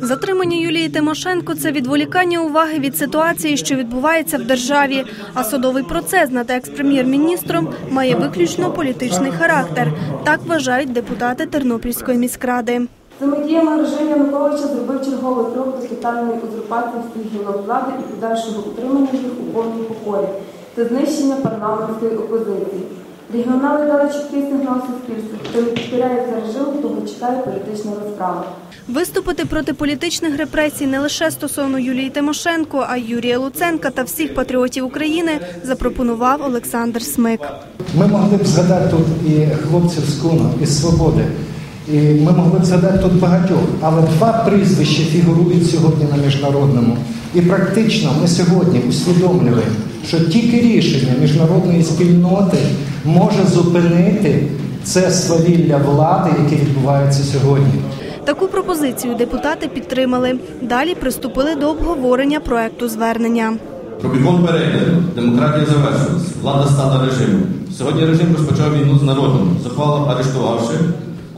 Затримання Юлії Тимошенко це відволікання уваги від ситуації, що відбувається в державі. А судовий процес над екс-прем'єр-міністром має виключно політичний характер. Так вважають депутати Тернопільської міськради. Цими діями режим Януковича зробив черговий крок до тотальної узурпації всіх гілок влади і подальшого утримання їх у повній покорі та знищення парламентської опозиції. Регіонали дали чіткий сигнал суспільству, хто не підпирається режиму, того чекає політична розправа. Виступити проти політичних репресій не лише стосовно Юлії Тимошенко, а й Юрія Луценка та всіх патріотів України запропонував Олександр Смик. Ми могли б згадати тут і хлопців з Куну, із Свободи. І ми могли б згадати тут багатьох, але два прізвища фігурують сьогодні на міжнародному. І практично ми сьогодні усвідомлюємо, що тільки рішення міжнародної спільноти може зупинити це свавілля влади, яке відбувається сьогодні. Таку пропозицію депутати підтримали. Далі приступили до обговорення проекту звернення. Рубікон перейдено, демократія завершилась, влада стала режимом. Сьогодні режим розпочав війну з народом, зухвало арештувавши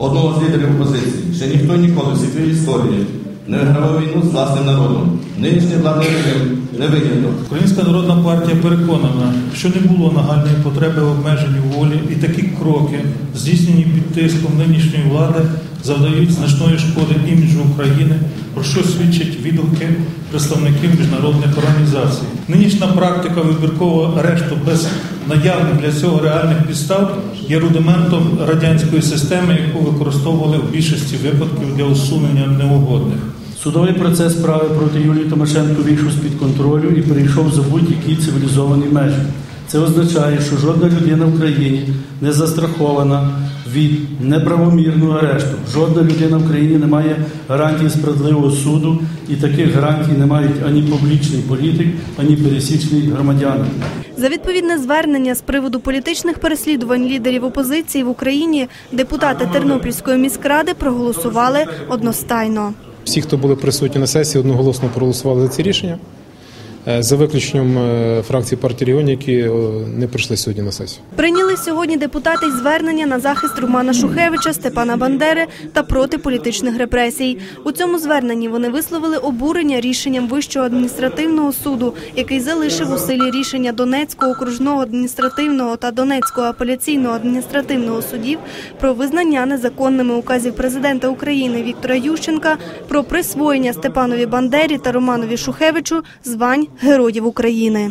одного з лідерів опозиції. Ще ніхто ніколи в світовій історії не вигравав війну з власним народом. Нинішній владний режим не виняток. Українська народна партія переконана, що не було нагальної потреби в обмеженні волі, і такі кроки, здійснені під тиском нинішньої влади, завдають значної шкоди іміджу України, про що свідчать відгуки представників міжнародних організацій. Нинішня практика вибіркового арешту без наявних для цього реальних підстав є рудиментом радянської системи, яку використовували в більшості випадків для усунення неугодних. Судовий процес справи проти Юлії Тимошенко вийшов з-під контролю і перейшов за будь-які цивілізовані межі. Це означає, що жодна людина в країні не застрахована від неправомірного арешту. Жодна людина в країні не має гарантії справедливого суду, і таких гарантій не мають ані публічний політик, ані пересічний громадянин. За відповідне звернення з приводу політичних переслідувань лідерів опозиції в Україні депутати Тернопільської міськради проголосували одностайно. Всі, хто були присутні на сесії, одноголосно проголосували за це рішення. Е, За виключенням е, фракції партії регіонів, які е, не прийшли сьогодні на сесію. Прийняли сьогодні депутати й звернення на захист Романа Шухевича, Степана Бандери та проти політичних репресій. У цьому зверненні вони висловили обурення рішенням Вищого адміністративного суду, який залишив у силі рішення Донецького окружного адміністративного та Донецького апеляційного адміністративного судів про визнання незаконними указів президента України Віктора Ющенка про присвоєння Степанові Бандері та Романові Шухевичу звань Героїв України.